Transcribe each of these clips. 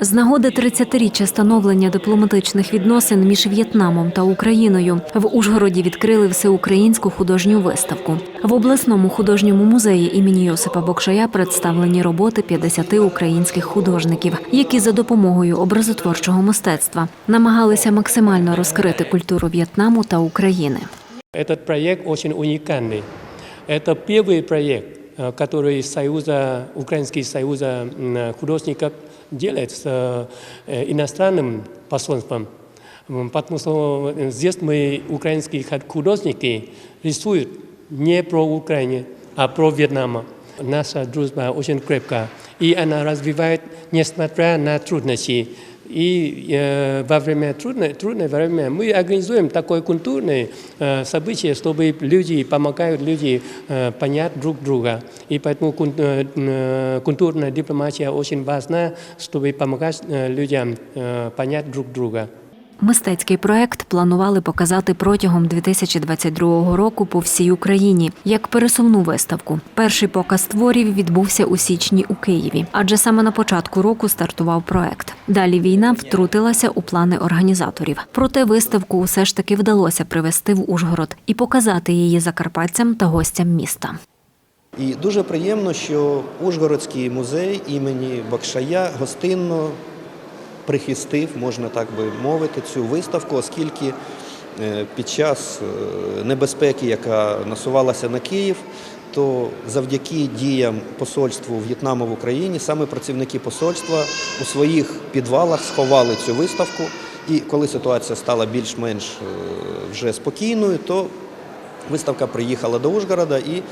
З нагоди 30-річчя становлення дипломатичних відносин між В'єтнамом та Україною в Ужгороді відкрили всеукраїнську художню виставку. В обласному художньому музеї імені Йосипа Бокшая представлені роботи 50 українських художників, які за допомогою образотворчого мистецтва намагалися максимально розкрити культуру В'єтнаму та України. Этот проект очень уникальный. Это первый проект, э, который Союза, Украинский союз м, художников делает с э, иностранным посольством. М, Потому что э, здесь мы, украинские ход- художники, рисуют не про Украину, а про Вьетнам. Наша дружба очень крепкая, и она развивает, несмотря на трудности. И э, во время трудное, трудное время мы организуем такое культурное э, событие, чтобы люди помогают люди э, понять друг друга. И поэтому э, э, культурная дипломатия очень важна, чтобы помогать э, людям понять друг друга. Мистецький проект планували показати протягом 2022 року по всій Україні як пересувну виставку. Перший показ творів відбувся у січні у Києві, адже саме на початку року стартував проект. Далі війна втрутилася у плани організаторів. Проте виставку усе ж таки вдалося привезти в Ужгород і показати її закарпатцям та гостям міста. І дуже приємно, що Ужгородський музей імені Бакшая гостинно прихистив, можна так би мовити, цю виставку, оскільки е, під час е, небезпеки, яка насувалася на Київ, то завдяки діям посольству В'єтнаму в Україні саме працівники посольства у своїх підвалах сховали цю виставку. І коли ситуація стала більш-менш е, вже спокійною, то виставка приїхала до Ужгорода і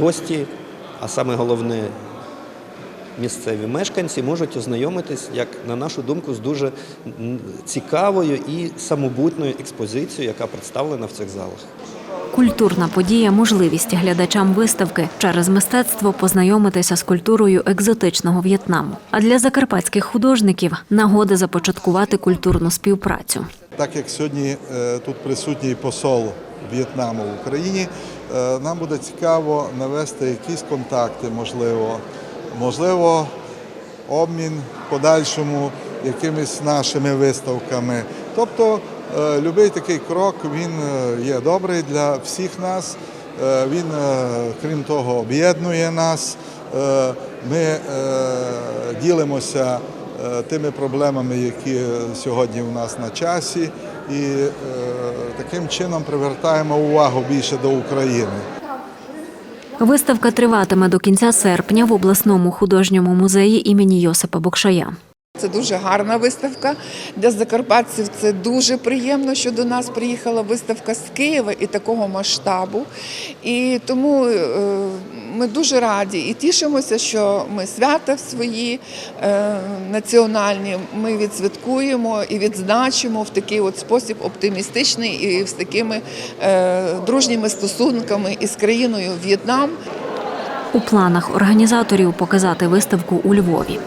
гості, а саме головне місцеві мешканці можуть ознайомитись, як на нашу думку, з дуже цікавою і самобутною експозицією, яка представлена в цих залах. Культурна подія можливість глядачам виставки через мистецтво познайомитися з культурою екзотичного В'єтнаму. А для закарпатських художників нагода започаткувати культурну співпрацю. Так як сьогодні е, тут присутній посол В'єтнаму в Україні, е, нам буде цікаво навести якісь контакти, можливо, можливо, обмін подальшому якимись нашими виставками. Тобто е, будь-який такий крок він е, є добрий для всіх нас. Е, Він, крім того, об'єднує нас. Ми ділимося тими проблемами, які сьогодні у нас на часі, і таким чином привертаємо увагу більше до України. Виставка триватиме до кінця серпня в обласному художньому музеї імені Йосипа Бокшая. Це дуже гарна виставка для закарпатців. Це дуже приємно, що до нас приїхала виставка з Києва і такого масштабу. І тому е, ми дуже раді і тішимося, що ми свята свої е, національні. Ми відсвяткуємо і відзначимо в такий от спосіб оптимістичний і з такими е, дружніми стосунками із країною В'єтнам. У планах організаторів показати виставку у Львові.